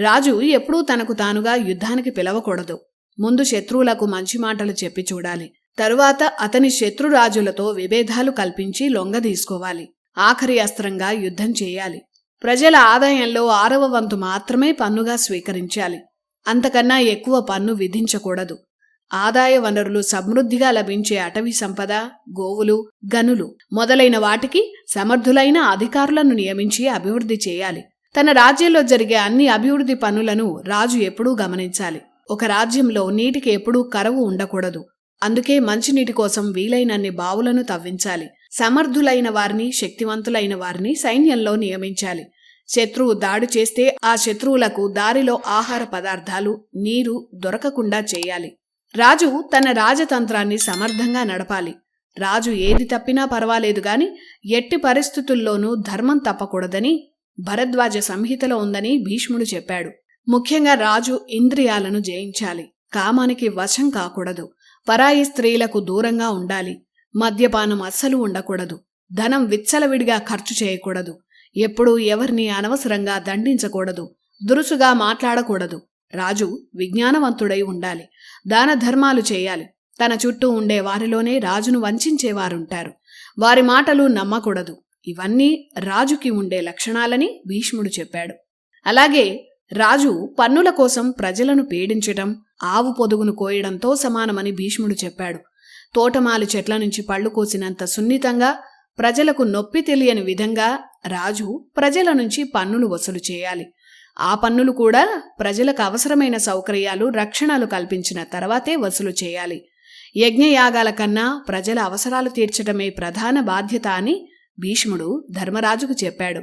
రాజు ఎప్పుడూ తనకు తానుగా యుద్ధానికి పిలవకూడదు. ముందు శత్రువులకు మంచి మాటలు చెప్పి చూడాలి. తరువాత అతని శత్రురాజులతో విభేదాలు కల్పించి లొంగ తీసుకోవాలి. ఆఖరి అస్త్రంగా యుద్ధం చేయాలి. ప్రజల ఆదాయంలో ఆరవ వంతు మాత్రమే పన్నుగా స్వీకరించాలి. అంతకన్నా ఎక్కువ పన్ను విధించకూడదు. ఆదాయ వనరులు సమృద్ధిగా లభించే అటవీ సంపద గోవులు గనులు మొదలైన వాటికి సమర్థులైన అధికారులను నియమించి అభివృద్ధి చేయాలి. తన రాజ్యంలో జరిగే అన్ని అభివృద్ధి పనులను రాజు ఎప్పుడూ గమనించాలి. ఒక రాజ్యంలో నీటికి ఎప్పుడూ కరవు ఉండకూడదు. అందుకే మంచినీటి కోసం వీలైనన్ని బావులను తవ్వించాలి. సమర్థులైన వారిని శక్తివంతులైన వారిని సైన్యంలో నియమించాలి. శత్రువు దాడి చేస్తే ఆ శత్రువులకు దారిలో ఆహార పదార్థాలు నీరు దొరకకుండా చేయాలి. రాజు తన రాజతంత్రాన్ని సమర్థంగా నడపాలి. రాజు ఏది తప్పినా పర్వాలేదు గాని ఎట్టి పరిస్థితుల్లోనూ ధర్మం తప్పకూడదని భరద్వాజ సంహితలో ఉందని భీష్ముడు చెప్పాడు. ముఖ్యంగా రాజు ఇంద్రియాలను జయించాలి. కామానికి వశం కాకూడదు. పరాయి స్త్రీలకు దూరంగా ఉండాలి. మద్యపానం అస్సలు ఉండకూడదు. ధనం విచ్చలవిడిగా ఖర్చు చేయకూడదు. ఎప్పుడూ ఎవరిని అనవసరంగా దండించకూడదు. దురుసుగా మాట్లాడకూడదు. రాజు విజ్ఞానవంతుడై ఉండాలి. దాన ధర్మాలు చేయాలి. తన చుట్టూ ఉండే వారిలోనే రాజును వంచించేవారుంటారు. వారి మాటలు నమ్మకూడదు. ఇవన్నీ రాజుకి ఉండే లక్షణాలని భీష్ముడు చెప్పాడు. అలాగే రాజు పన్నుల కోసం ప్రజలను పీడించటం ఆవు పొదుగును కోయడంతో సమానమని భీష్ముడు చెప్పాడు. తోటమాలి చెట్ల నుంచి పళ్ళు కోసినంత సున్నితంగా ప్రజలకు నొప్పి తెలియని విధంగా రాజు ప్రజల నుంచి పన్నులు వసూలు చేయాలి. ఆ పన్నులు కూడా ప్రజలకు అవసరమైన సౌకర్యాలు రక్షణలు కల్పించిన తర్వాతే వసూలు చేయాలి. యజ్ఞయాగాల కన్నా ప్రజల అవసరాలు తీర్చడమే ప్రధాన బాధ్యత అని భీష్ముడు ధర్మరాజుకు చెప్పాడు.